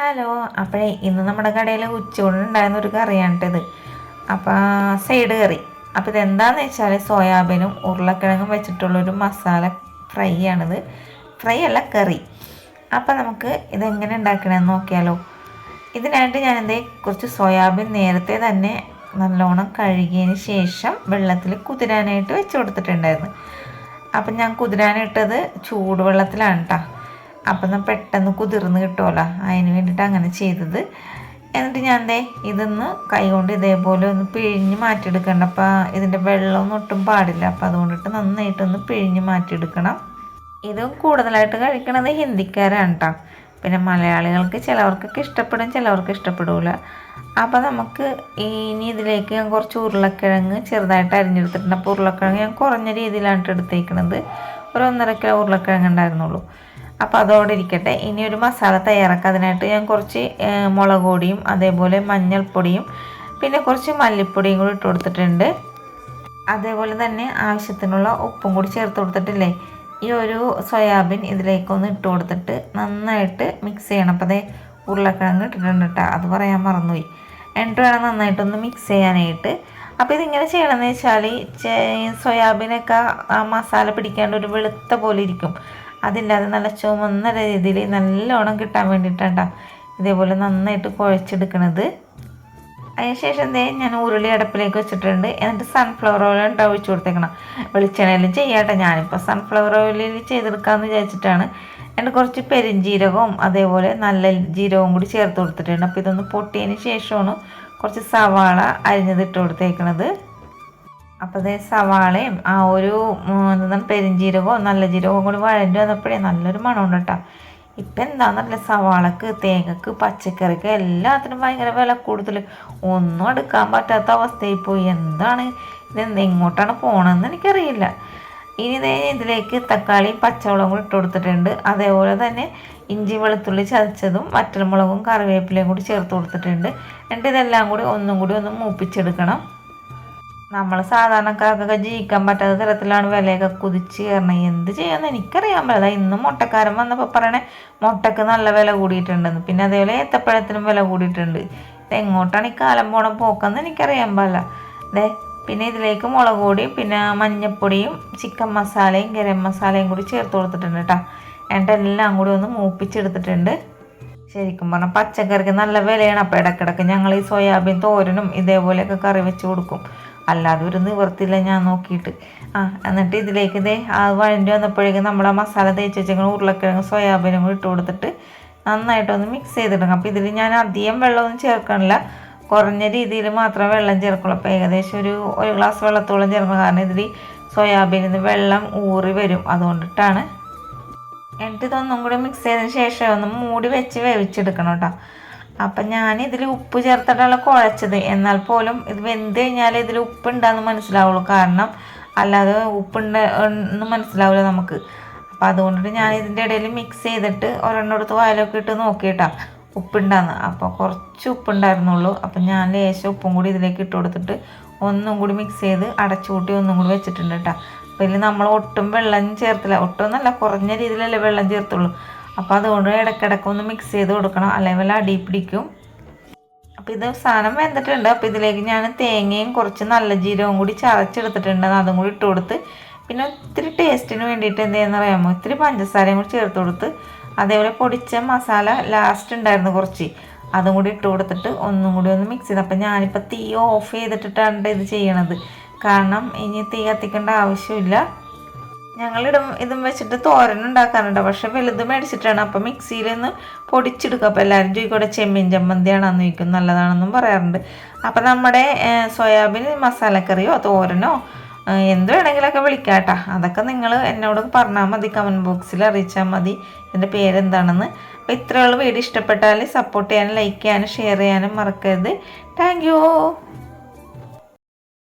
Hello അപ്പോഴേ ഇന്ന് നമ്മുടെ കടയിൽ ഉച്ചയൂണിനുണ്ടായിരുന്ന ഒരു കറിയാണ് ഇത് അപ്പോൾ സൈഡ് കറി. അപ്പോൾ ഇതെന്താണെന്ന് വെച്ചാൽ സോയാബീനും ഉരുളക്കിഴങ്ങും വെച്ചിട്ടുള്ളൊരു മസാല ഫ്രൈ ആണിത് ഫ്രൈ അല്ല കറി. അപ്പോൾ നമുക്ക് ഇതെങ്ങനെ ഉണ്ടാക്കണമെന്ന് നോക്കിയാലോ. ഇതിനായിട്ട് ഞാൻ എന്തേ കുറച്ച് സോയാബീൻ നേരത്തെ തന്നെ നല്ലോണം കഴുകിയതിന് ശേഷം വെള്ളത്തിൽ കുതിരാനായിട്ട് വെച്ച് കൊടുത്തിട്ടുണ്ടായിരുന്നു. അപ്പം ഞാൻ കുതിരാനിട്ടത് ചൂടുവെള്ളത്തിലാണ് കേട്ടോ അപ്പം എന്നാൽ പെട്ടെന്ന് കുതിർന്ന് കിട്ടുമല്ലോ അതിന് വേണ്ടിയിട്ട് അങ്ങനെ ചെയ്തത്. എന്നിട്ട് ഞാൻ ദേ ഇതൊന്ന് കൈകൊണ്ട് ഇതേപോലെ ഒന്ന് പിഴിഞ്ഞ് മാറ്റിയെടുക്കണം അപ്പം ഇതിന്റെ വെള്ളമൊന്നും ഒട്ടും പാടില്ല. അപ്പം അതുകൊണ്ടിട്ട് നന്നായിട്ടൊന്ന് പിഴിഞ്ഞ് മാറ്റിയെടുക്കണം. ഇതും കൂടുതലായിട്ട് കഴിക്കണത് ഹിന്ദിക്കാരാണ് കേട്ടോ പിന്നെ മലയാളികൾക്ക് ചിലവർക്കൊക്കെ ഇഷ്ടപ്പെടും ചിലവർക്ക് ഇഷ്ടപ്പെടില്ല അപ്പോൾ നമുക്ക് ഇനി ഇതിലേക്ക് ഞാൻ കുറച്ച് ഉരുളക്കിഴങ്ങ് ചെറുതായിട്ട് അരിഞ്ഞെടുത്തിട്ടുണ്ട്. അപ്പോൾ ഉരുളക്കിഴങ്ങ് ഞാൻ കുറഞ്ഞ രീതിയിലാണ് എടുത്തേക്കണത്. ഒരു ഒന്നര കിലോ ഉരുളക്കിഴങ്ങ് ഉണ്ടായിരുന്നുള്ളൂ. അപ്പോൾ അതോടെ ഇരിക്കട്ടെ ഇനി ഒരു മസാല തയ്യാറാക്കാം. അതിനായിട്ട് ഞാൻ കുറച്ച് മുളക് പൊടിയും അതേപോലെ മഞ്ഞൾപ്പൊടിയും പിന്നെ കുറച്ച് മല്ലിപ്പൊടിയും കൂടി ഇട്ട് കൊടുത്തിട്ടുണ്ട്. അതേപോലെ തന്നെ ആവശ്യത്തിനുള്ള ഉപ്പും കൂടി ചേർത്ത് കൊടുത്തിട്ടില്ലേ? ഈ ഒരു സോയാബീൻ ഇതിലേക്കൊന്ന് ഇട്ട് കൊടുത്തിട്ട് നന്നായിട്ട് മിക്സ് ചെയ്യണം. അപ്പോൾ അതേ ഉരുളക്കിഴങ്ങ് ഇട്ടിട്ടുണ്ട് കേട്ടോ അത് പറയാൻ മറന്നുപോയി. എന്നിട്ട് വേണം നന്നായിട്ടൊന്ന് മിക്സ് ചെയ്യാനായിട്ട്. അപ്പോൾ ഇതിങ്ങനെ ചെയ്യണമെന്ന് വെച്ചാൽ സോയാബീനൊക്കെ ആ മസാല പിടിക്കാണ്ട് ഒരു വെളുത്ത പോലെ ഇരിക്കും. അതില്ലാതെ നല്ല ചുമന്ന രീതിയിൽ നല്ലോണം കിട്ടാൻ വേണ്ടിയിട്ടാണ് ഇതേപോലെ നന്നായിട്ട് കുഴച്ചെടുക്കണത്. അതിനുശേഷം ദേ ഞാൻ ഉരുളി അടുപ്പിലേക്ക് വെച്ചിട്ടുണ്ട്. എന്നിട്ട് സൺഫ്ലവർ ഉണ്ടാവും ഒഴിച്ച് കൊടുത്തേക്കണം. വെളിച്ചെണ്ണയിലും ചെയ്യാട്ടെ. ഞാനിപ്പോൾ സൺഫ്ലവർ ഓയിലിൽ ചെയ്തെടുക്കാമെന്ന് വിചാരിച്ചിട്ടാണ്. എന്നിട്ട് കുറച്ച് പെരിഞ്ജീരകവും അതേപോലെ നല്ല ജീരകവും കൂടി ചേർത്ത് കൊടുത്തിട്ടുണ്ട്. അപ്പോൾ ഇതൊന്ന് പൊട്ടിയതിന് ശേഷമാണ് കുറച്ച് സവാള അരിഞ്ഞതിട്ട് കൊടുത്തേക്കണത്. അപ്പോൾ അതേ സവാളയും ആ ഒരു എന്താണ് പെരിഞ്ജീരകവും നല്ല ജീരകവും കൂടി വഴഞ്ഞു വന്നപ്പോഴേ നല്ലൊരു മണമുണ്ട് കേട്ടോ. ഇപ്പം എന്താണെന്നറിയില്ല സവാളക്ക് തേങ്ങക്ക് പച്ചക്കറിക്ക് എല്ലാത്തിനും ഭയങ്കര വില കൂടുതൽ ഒന്നും എടുക്കാൻ പറ്റാത്ത അവസ്ഥയിൽ പോയി. എന്താണ് ഇതെന്ത് എങ്ങോട്ടാണ് പോകണമെന്ന് എനിക്കറിയില്ല. ഇനി ഇതേ ഇതിലേക്ക് തക്കാളിയും പച്ചമുളകും കൂടി ഇട്ട് കൊടുത്തിട്ടുണ്ട്. അതേപോലെ തന്നെ ഇഞ്ചി വെളുത്തുള്ളി ചതച്ചതും വറ്റൽമുളകും കറിവേപ്പിലയും കൂടി ചേർത്ത് കൊടുത്തിട്ടുണ്ട്. എന്നിട്ട് ഇതെല്ലാം കൂടി ഒന്നും കൂടി ഒന്ന് മൂപ്പിച്ചെടുക്കണം. നമ്മൾ സാധാരണക്കാർക്കൊക്കെ ജീവിക്കാൻ പറ്റാത്ത തരത്തിലാണ് വിലയൊക്കെ കുതിച്ച് കയറണം. എന്ത് ചെയ്യാന്ന് എനിക്കറിയാൻ പറ്റില്ല. ഇന്ന് മുട്ടക്കാരൻ വന്നപ്പോൾ പറയണേ മുട്ടക്ക് നല്ല വില കൂടിയിട്ടുണ്ടെന്ന്. പിന്നെ അതേപോലെ ഏത്തപ്പഴത്തിനും വില കൂടിയിട്ടുണ്ട്. ഇത് എങ്ങോട്ടാണ് ഈ കാലം പോണ പോക്കെന്ന് എനിക്കറിയാൻ പാടില്ല. ദേ പിന്നെ ഇതിലേക്ക് മുളക് പൊടിയും പിന്നെ മഞ്ഞപ്പൊടിയും ചിക്കൻ മസാലയും ഗരം മസാലയും കൂടി ചേർത്ത് കൊടുത്തിട്ടുണ്ട് കേട്ടോ. എന്നിട്ട് എല്ലാം കൂടി ഒന്ന് മൂപ്പിച്ചെടുത്തിട്ടുണ്ട്. ശരിക്കും പറഞ്ഞാൽ പച്ചക്കറിക്ക് നല്ല വിലയാണ്. അപ്പോൾ ഇടയ്ക്കിടയ്ക്ക് ഞങ്ങൾ ഈ സോയാബീൻ തോരനും ഇതേപോലെയൊക്കെ കറി വെച്ച് കൊടുക്കും. അല്ലാതെ ഒരു നിവർത്തില്ല ഞാൻ നോക്കിയിട്ട്. ആ എന്നിട്ട് ഇതിലേക്ക് ഇതേ ആ വഴണ്ടി വന്നപ്പോഴേക്കും നമ്മൾ ആ മസാല തേച്ച് വെച്ചേക്കുന്ന ഉരുളക്കിഴങ്ങ് സോയാബീനും കൂടി ഇട്ട് കൊടുത്തിട്ട് നന്നായിട്ടൊന്ന് മിക്സ് ചെയ്തിടണം. അപ്പോൾ ഇതിൽ ഞാൻ അധികം വെള്ളമൊന്നും ചേർക്കണില്ല കുറഞ്ഞ രീതിയിൽ മാത്രം വെള്ളം ചേർക്കുള്ളൂ. അപ്പോൾ ഏകദേശം ഒരു ഒരു ഗ്ലാസ് വെള്ളത്തോളം ചേർക്കണം. കാരണം ഇതിൽ സോയാബീനിൽ നിന്ന് വെള്ളം ഊറി വരും. അതുകൊണ്ടിട്ടാണ്. എന്നിട്ട് ഇതൊന്നും കൂടി മിക്സ് ചെയ്തതിന് ശേഷം ഒന്ന് മൂടി വെച്ച് വേവിച്ചെടുക്കണം കേട്ടോ. അപ്പം ഞാൻ ഇതിൽ ഉപ്പ് ചേർത്തിട്ടാണ് കുഴച്ചത്. എന്നാൽ പോലും ഇത് വെന്ത് കഴിഞ്ഞാൽ ഇതിൽ ഉപ്പുണ്ടാന്ന് മനസ്സിലാവുള്ളൂ. കാരണം അല്ലാതെ ഉപ്പുണ്ട് എന്ന് മനസ്സിലാവില്ല നമുക്ക്. അപ്പം അതുകൊണ്ടിട്ട് ഞാൻ ഇതിന്റെ ഇടയിൽ മിക്സ് ചെയ്തിട്ട് ഒരെണ്ണം എടുത്ത് വായിലൊക്കെ ഇട്ട് നോക്കിയിട്ടാ ഉപ്പുണ്ടാന്ന്. അപ്പോൾ കുറച്ച് ഉപ്പുണ്ടായിരുന്നുള്ളൂ. അപ്പം ഞാൻ ലേശം ഉപ്പും കൂടി ഇതിലേക്ക് ഇട്ട് കൊടുത്തിട്ട് ഒന്നും കൂടി മിക്സ് ചെയ്ത് അടച്ചുകൂട്ടി ഒന്നും കൂടി വെച്ചിട്ടുണ്ട് കേട്ടോ അപ്പോൾ ഇതിൽ നമ്മൾ ഒട്ടും വെള്ളം ചേർത്തില്ല. ഒട്ടും എന്നല്ല കുറഞ്ഞ രീതിയിലല്ലേ വെള്ളം ചേർത്തുള്ളൂ. അപ്പോൾ അതുകൊണ്ട് ഇടയ്ക്കിടയ്ക്ക് ഒന്ന് മിക്സ് ചെയ്ത് കൊടുക്കണം. അല്ലെങ്കിൽ അടി പിടിക്കും. അപ്പോൾ ഇത് സാധനം വെന്തിട്ടുണ്ട്. അപ്പോൾ ഇതിലേക്ക് ഞാൻ തേങ്ങയും കുറച്ച് നല്ല ജീരകവും കൂടി ചതച്ചെടുത്തിട്ടുണ്ട്. അതും കൂടി ഇട്ട് കൊടുത്ത് പിന്നെ ഒത്തിരി ടേസ്റ്റിന് വേണ്ടിയിട്ട് എന്ത് ചെയ്യുന്ന പറയാമോ ഒത്തിരി പഞ്ചസാരയും കൂടി ചേർത്ത് കൊടുത്ത് അതേപോലെ പൊടിച്ച മസാല ലാസ്റ്റ് ഉണ്ടായിരുന്നു കുറച്ച്. അതും കൂടി ഇട്ട് കൊടുത്തിട്ട് ഒന്നും കൂടി ഒന്ന് മിക്സ് ചെയ്ത്. അപ്പം ഞാനിപ്പോൾ തീ ഓഫ് ചെയ്തിട്ടിട്ടാണ് ഇത് ചെയ്യണത്. കാരണം ഇനി തീ കത്തിക്കേണ്ട ആവശ്യമില്ല. ഞങ്ങളിടും ഇതും വെച്ചിട്ട് തോരൻ ഉണ്ടാക്കാറുണ്ട്. പക്ഷെ വലുത് മേടിച്ചിട്ടാണ്. അപ്പം മിക്സിയിൽ നിന്ന് പൊടിച്ചെടുക്കുക അപ്പോൾ എല്ലാവരും ചോദിക്കൂടെ ചെമ്മീൻ ചമ്മന്തിയാണെന്ന്? ചോദിക്കും. നല്ലതാണെന്നും പറയാറുണ്ട്. അപ്പം നമ്മുടെ സോയാബീൻ മസാലക്കറിയോ തോരനോ എന്ത് വേണമെങ്കിലൊക്കെ വിളിക്കാട്ടാ അതൊക്കെ നിങ്ങൾ എന്നോട് പറഞ്ഞാൽ മതി. കമന്റ് ബോക്സിൽ അറിയിച്ചാൽ മതി. എന്റെ പേരെന്താണെന്ന്. അപ്പോൾ ഇത്രയുള്ള വീഡിയോ ഇഷ്ടപ്പെട്ടാൽ സപ്പോർട്ട് ചെയ്യാനും ലൈക്ക് ചെയ്യാനും ഷെയർ ചെയ്യാനും മറക്കരുത്. താങ്ക്